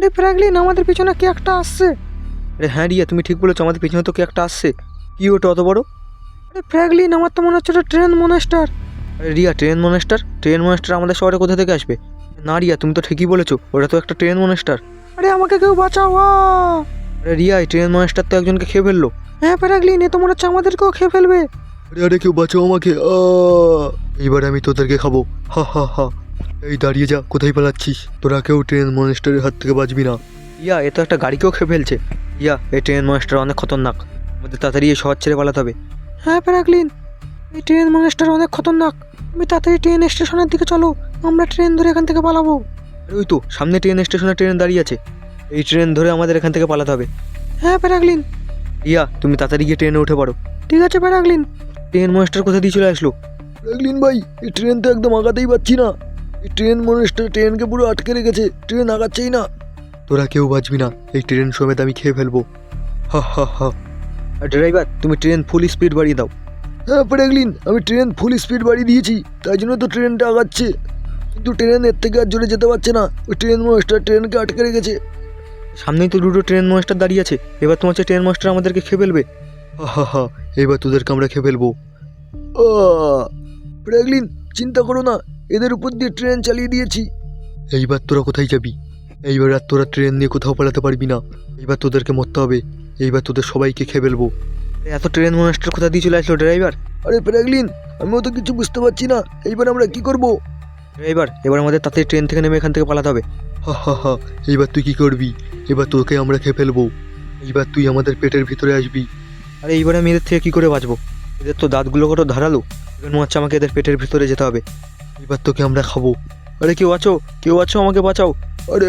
আরে ফ্র্যাঙ্কলিন আমাদের পিছনে কে একটা আসছে? আরে হ্যাঁ রিয়া তুমি ঠিক বলেছ আমাদের পিছনে তো কে একটা আসছে? কি ওটা অত বড়? আরে ফ্র্যাঙ্কলিন আমার তো মনে হচ্ছে ওটা ট্রেন মনেস্টার। আরে Riya train monster? Train monster আমাদের শহরে কোথা থেকে আসবে? না রিয়া তুমি তো ঠিকই বলেছ ওটা তো একটা ট্রেন মনেস্টার। আরে আমাকে কেউ বাঁচাও! আরে রিয়া এই ট্রেন মনেস্টার তো একজনকে খেয়ে ফেলল। হ্যাঁ ফ্র্যাঙ্কলিন এ তো মনে হচ্ছে আমাদেরকেও খেয়ে ফেলবে। আরে আরে কেউ বাঁচাও আমাকে! এইবার আমি তোদেরকে খাব। হা হা হা। এই দাঁড়িয়ে যা কোথায় পালাচ্ছিস? তোরা কেউ ট্রেন মনেস্টারের হাত থেকে বাঁচবি না। ইয়া এ তো একটা গাড়িকেও খেয়ে ফেলছে। ইয়া এই ট্রেন মনেস্টার অনেক খতরনাক। আমাদের তাড়াতাড়ি এই শহর ছেড়ে পালাতে হবে। হ্যাঁ ফ্র্যাঙ্কলিন এই ট্রেন মনেস্টার অনেক খতরনাক। তুমি তাড়াতাড়ি ট্রেন স্টেশনের দিকে চলো। আমরা ট্রেন ধরে এখান থেকে পালাবো। আরে ওই তো সামনে ট্রেন স্টেশনে ট্রেন দাঁড়িয়ে আছে। এই ট্রেন ধরে আমাদের এখান থেকে পালাতে হবে। হ্যাঁ প্যারাগলিন ইয়া তুমি তাড়াতাড়ি গিয়ে ট্রেনে উঠে পড়ো। ঠিক আছে প্যারাগলিন ট্রেন মনেস্টার কোথা দিয়ে চলে আসলো? রাগলিন ভাই এই ট্রেন তো একদম আগাতেই পাচ্ছি না। ট্রেন মনেস্টার ট্রেনকে পুরো আটকে রেখেছে। ট্রেন আগাচ্ছেই না। তোরা কেউ বাঁচবি না। এই ট্রেন সমেত আমি খেয়ে ফেলব। হা হা হা। ড্রাইভার তুমি ট্রেন ফুল স্পিড বাড়িয়ে দাও। হ্যাঁ প্রেগলিন আমি ট্রেন ফুল স্পিড বাড়িয়ে দিয়েছি। তাই জন্য তো ট্রেনটা আগাচ্ছে। কিন্তু ট্রেন এর থেকে আর জোরে যেতে পারছে না। ওই ট্রেন মনেস্টার ট্রেনকে আটকে রেখেছে। সামনেই তো দুটো ট্রেন মনেস্টার দাঁড়িয়ে আছে। এবার তোমার হচ্ছে ট্রেন মাস্টার আমাদেরকে খেয়ে ফেলবে। হা হা হা। এবার তোদেরকে আমরা খেয়ে ফেলব। প্রেগলিন চিন্তা করো না। এদের উপর দিয়ে ট্রেন চালিয়ে দিয়েছি। এইবার তোরা কোথায় যাবি? এইবার আর তোরা ট্রেন নিয়ে কোথাও পালাতে পারবি না। এইবার তোদেরকে মরতে হবে। এইবার তোদের সবাইকে খেয়ে ফেলব। এত ট্রেন মনেস্টার কোথা দিয়ে চলে আসলো ড্রাইভার? আরে প্রেগলিন আমিও তো কিছু বুঝতে পারছি না। এইবার আমরা কি করব? ড্রাইভার এবার আমাদের তাতে ট্রেন থেকে নেমে এখান থেকে পালাতে হবে। হা হা হা এইবার তুই কি করবি? এবার তোকে আমরা খেয়ে ফেলব। এইবার তুই আমাদের পেটের ভিতরে আসবি। আরে এইবার আমি এদের থেকে কী করে বাঁচবো? এদের তো দাঁতগুলো কত ধারালো। হচ্ছে আমাকে এদের পেটের ভিতরে যেতে হবে। এবার তোকে আমরা খাব? আরে কেউ আছো? কেউ আছো আমাকে বাঁচাও। আরে